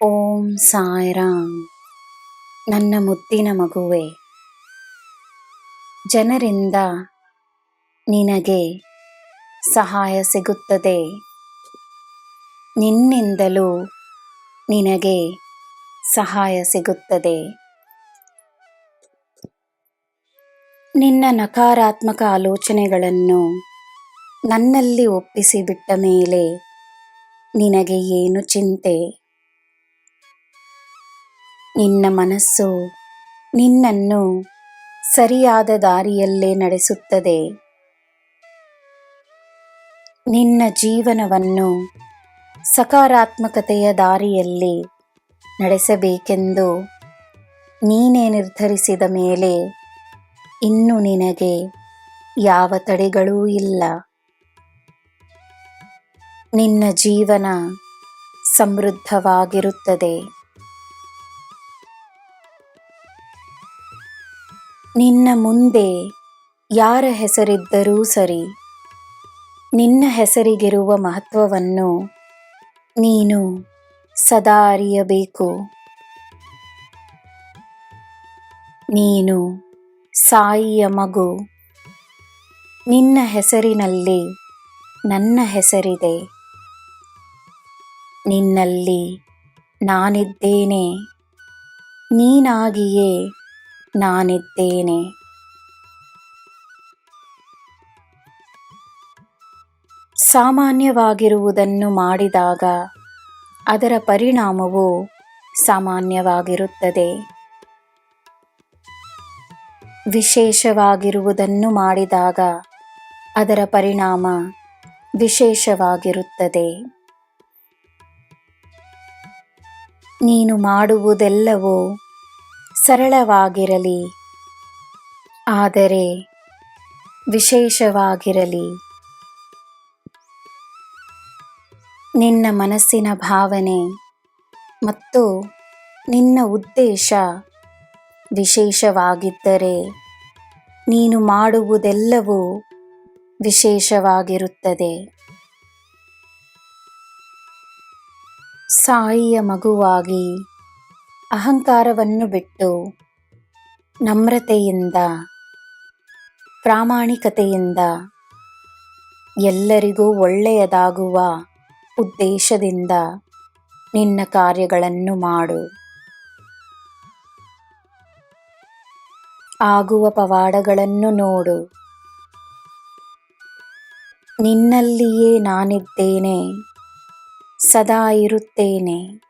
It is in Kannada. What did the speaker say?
ಓಂ ಸಾಯಿರಾಮ್ ನನ್ನ ಮುದ್ದಿನ ಮಗುವೆ, ಜನರಿಂದ ನಿನಗೆ ಸಹಾಯ ಸಿಗುತ್ತದೆ. ನಿನ್ನಿಂದಲೂ ನಿನಗೆ ಸಹಾಯ ಸಿಗುತ್ತದೆ. ನಿನ್ನ ನಕಾರಾತ್ಮಕ ಆಲೋಚನೆಗಳನ್ನು ನನ್ನಲ್ಲಿ ಒಪ್ಪಿಸಿ ಬಿಟ್ಟ ಮೇಲೆ ನಿನಗೆ ಏನು ಚಿಂತೆ? ನಿನ್ನ ಮನಸ್ಸು ನಿನ್ನನ್ನು ಸರಿಯಾದ ದಾರಿಯಲ್ಲೇ ನಡೆಸುತ್ತದೆ. ನಿನ್ನ ಜೀವನವನ್ನು ಸಕಾರಾತ್ಮಕತೆಯ ದಾರಿಯಲ್ಲಿ ನಡೆಸಬೇಕೆಂದು ನೀನೇ ನಿರ್ಧರಿಸಿದ ಮೇಲೆ ಇನ್ನು ನಿನಗೆ ಯಾವ ತಡೆಗಳೂ ಇಲ್ಲ. ನಿನ್ನ ಜೀವನ ಸಮೃದ್ಧವಾಗಿರುತ್ತದೆ. ನಿನ್ನ ಮುಂದೆ ಯಾರ ಹೆಸರಿದ್ದರೂ ಸರಿ, ನಿನ್ನ ಹೆಸರಿಗಿರುವ ಮಹತ್ವವನ್ನು ನೀನು ಸದಾ ಅರಿಯಬೇಕು. ನೀನು ಸಾಯಿಯ ಮಗು. ನಿನ್ನ ಹೆಸರಿನಲ್ಲಿ ನನ್ನ ಹೆಸರಿದೆ. ನಿನ್ನಲ್ಲಿ ನಾನಿದ್ದೇನೆ. ನೀನಾಗಿಯೇ ನಾನಿದ್ದೇನೆ. ಸಾಮಾನ್ಯವಾಗಿರುವುದನ್ನು ಮಾಡಿದಾಗ ಅದರ ಪರಿಣಾಮವು ಸಾಮಾನ್ಯವಾಗಿರುತ್ತದೆ. ವಿಶೇಷವಾಗಿರುವುದನ್ನು ಮಾಡಿದಾಗ ಅದರ ಪರಿಣಾಮ ವಿಶೇಷವಾಗಿರುತ್ತದೆ. ನೀನು ಮಾಡುವುದೆಲ್ಲವೂ ಸರಳವಾಗಿರಲಿ. ಆದರೆ ವಿಶೇಷವಾಗಿರಲಿ. ನಿನ್ನ ಮನಸ್ಸಿನ ಭಾವನೆ ಮತ್ತು ನಿನ್ನ ಉದ್ದೇಶ ವಿಶೇಷವಾಗಿದ್ದರೆ ನೀನು ಮಾಡುವುದೆಲ್ಲವೂ ವಿಶೇಷವಾಗಿರುತ್ತದೆ. ಸಾಯಿಯ ಮಗುವಾಗಿ ಅಹಂಕಾರವನ್ನು ಬಿಟ್ಟು ನಮ್ರತೆಯಿಂದ, ಪ್ರಾಮಾಣಿಕತೆಯಿಂದ ಎಲ್ಲರಿಗೂ ಒಳ್ಳೆಯದಾಗುವ ಉದ್ದೇಶದಿಂದ ನಿನ್ನ ಕಾರ್ಯಗಳನ್ನು ಮಾಡು. ಆಗುವ ಪವಾಡಗಳನ್ನು ನೋಡು. ನಿನ್ನಲ್ಲಿಯೇ ನಾನಿದ್ದೇನೆ, ಸದಾ ಇರುತ್ತೇನೆ.